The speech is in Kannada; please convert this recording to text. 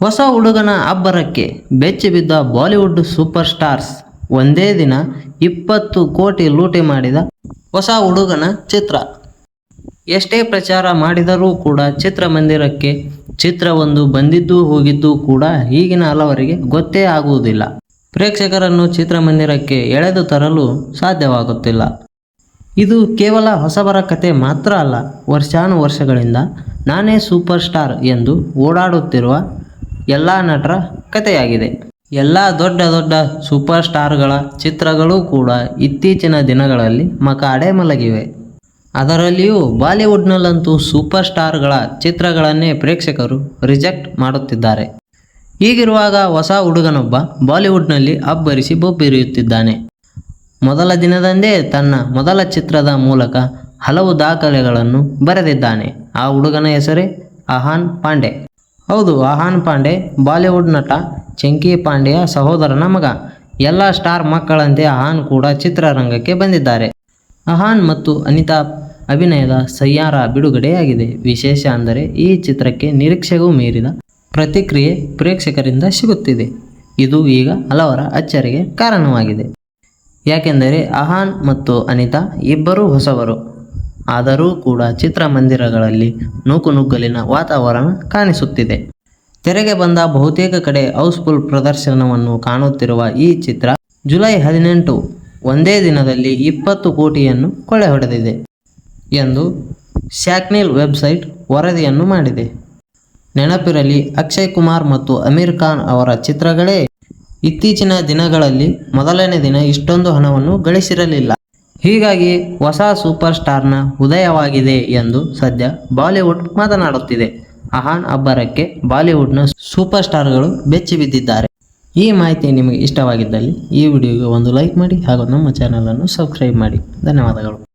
ಹೊಸ ಹುಡುಗನ ಅಬ್ಬರಕ್ಕೆ ಬೆಚ್ಚಿ ಬಿದ್ದ ಬಾಲಿವುಡ್ ಸೂಪರ್ ಸ್ಟಾರ್ಸ್ ಒಂದೇ ದಿನ ಇಪ್ಪತ್ತು ಕೋಟಿ ಲೂಟಿ ಮಾಡಿದ ಹೊಸ ಹುಡುಗನ ಚಿತ್ರ. ಎಷ್ಟೇ ಪ್ರಚಾರ ಮಾಡಿದರೂ ಕೂಡ ಚಿತ್ರಮಂದಿರಕ್ಕೆ ಚಿತ್ರವೊಂದು ಬಂದಿದ್ದು ಹೋಗಿದ್ದು ಕೂಡ ಈಗಿನ ಹಲವರಿಗೆ ಗೊತ್ತೇ ಆಗುವುದಿಲ್ಲ. ಪ್ರೇಕ್ಷಕರನ್ನು ಚಿತ್ರಮಂದಿರಕ್ಕೆ ಎಳೆದು ತರಲು ಸಾಧ್ಯವಾಗುತ್ತಿಲ್ಲ. ಇದು ಕೇವಲ ಹೊಸಬರ ಕತೆ ಮಾತ್ರ ಅಲ್ಲ ವರ್ಷಾನು ವರ್ಷಗಳಿಂದ ನಾನೇ ಸೂಪರ್ ಸ್ಟಾರ್ ಎಂದು ಓಡಾಡುತ್ತಿರುವ ಎಲ್ಲ ನಟರ ಕಥೆಯಾಗಿದೆ. ಎಲ್ಲ ದೊಡ್ಡ ದೊಡ್ಡ ಸೂಪರ್ ಸ್ಟಾರ್ಗಳ ಚಿತ್ರಗಳು ಕೂಡ ಇತ್ತೀಚಿನ ದಿನಗಳಲ್ಲಿ ಮಕಾಡೆ ಮಲಗಿವೆ. ಅದರಲ್ಲಿಯೂ ಬಾಲಿವುಡ್ನಲ್ಲಂತೂ ಸೂಪರ್ ಸ್ಟಾರ್ಗಳ ಚಿತ್ರಗಳನ್ನೇ ಪ್ರೇಕ್ಷಕರು ರಿಜೆಕ್ಟ್ ಮಾಡುತ್ತಿದ್ದಾರೆ. ಹೀಗಿರುವಾಗ ಹೊಸ ಹುಡುಗನೊಬ್ಬ ಬಾಲಿವುಡ್ನಲ್ಲಿ ಅಬ್ಬರಿಸಿ ಬೊಬ್ಬಿರಿಯುತ್ತಿದ್ದಾನೆ. ಮೊದಲ ದಿನದಂದೇ ತನ್ನ ಮೊದಲ ಚಿತ್ರದ ಮೂಲಕ ಹಲವು ದಾಖಲೆಗಳನ್ನು ಬರೆದಿದ್ದಾನೆ. ಆ ಹುಡುಗನ ಹೆಸರೇ ಅಹಾನ್ ಪಾಂಡೆ. ಹೌದು, ಆಹಾನ್ ಪಾಂಡೆ, ಬಾಲಿವುಡ್ ನಟ ಚಂಕಿ ಪಾಂಡೆಯ ಸಹೋದರನ ಮಗ. ಎಲ್ಲ ಸ್ಟಾರ್ ಮಕ್ಕಳಂತೆ ಅಹಾನ್ ಕೂಡ ಚಿತ್ರರಂಗಕ್ಕೆ ಬಂದಿದ್ದಾರೆ. ಅಹಾನ್ ಮತ್ತು ಅನಿತಾ ಅಭಿನಯದ ಸಯ್ಯಾರ ಬಿಡುಗಡೆಯಾಗಿದೆ. ವಿಶೇಷ ಅಂದರೆ ಈ ಚಿತ್ರಕ್ಕೆ ನಿರೀಕ್ಷೆಗೂ ಮೀರಿದ ಪ್ರತಿಕ್ರಿಯೆ ಪ್ರೇಕ್ಷಕರಿಂದ ಸಿಗುತ್ತಿದೆ. ಇದು ಈಗ ಹಲವರ ಅಚ್ಚರಿಗೆ ಕಾರಣವಾಗಿದೆ. ಯಾಕೆಂದರೆ ಅಹಾನ್ ಮತ್ತು ಅನಿತಾ ಇಬ್ಬರೂ ಹೊಸಬರು ಆದರೂ ಕೂಡ ಚಿತ್ರಮಂದಿರಗಳಲ್ಲಿ ನೂಕುನುಗ್ಗಲಿನ ವಾತಾವರಣ ಕಾಣಿಸುತ್ತಿದೆ. ತೆರೆಗೆ ಬಂದ ಬಹುತೇಕ ಕಡೆ ಹೌಸ್ಫುಲ್ ಪ್ರದರ್ಶನವನ್ನು ಕಾಣುತ್ತಿರುವ ಈ ಚಿತ್ರ ಜುಲೈ ಹದಿನೆಂಟು, ಒಂದೇ ದಿನದಲ್ಲಿ ಇಪ್ಪತ್ತು ಕೋಟಿಯನ್ನು ಕೊಳೆ ಹೊಡೆದಿದೆ ಎಂದು ಶ್ಯಾಕ್ನಿಲ್ ವೆಬ್ಸೈಟ್ ವರದಿಯನ್ನು ಮಾಡಿದೆ. ನೆನಪಿರಲಿ, ಅಕ್ಷಯ್ ಕುಮಾರ್ ಮತ್ತು ಅಮೀರ್ ಖಾನ್ ಅವರ ಚಿತ್ರಗಳೇ ಇತ್ತೀಚಿನ ದಿನಗಳಲ್ಲಿ ಮೊದಲನೇ ದಿನ ಇಷ್ಟೊಂದು ಹಣವನ್ನು ಗಳಿಸಿರಲಿಲ್ಲ. ಹೀಗಾಗಿ ಹೊಸ ಸೂಪರ್ ಸ್ಟಾರ್ನ ಉದಯವಾಗಿದೆ ಎಂದು ಸದ್ಯ ಬಾಲಿವುಡ್ ಮಾತನಾಡುತ್ತಿದೆ. ಅಹಾನ್ ಅಬ್ಬರಕ್ಕೆ ಬಾಲಿವುಡ್ನ ಸೂಪರ್ ಸ್ಟಾರ್ಗಳು ಬೆಚ್ಚಿ ಬಿದ್ದಿದ್ದಾರೆ. ಈ ಮಾಹಿತಿ ನಿಮಗೆ ಇಷ್ಟವಾಗಿದ್ದಲ್ಲಿ ಈ ವಿಡಿಯೋಗೆ ಒಂದು ಲೈಕ್ ಮಾಡಿ ಹಾಗೂ ನಮ್ಮ ಚಾನಲನ್ನು ಸಬ್ಸ್ಕ್ರೈಬ್ ಮಾಡಿ. ಧನ್ಯವಾದಗಳು.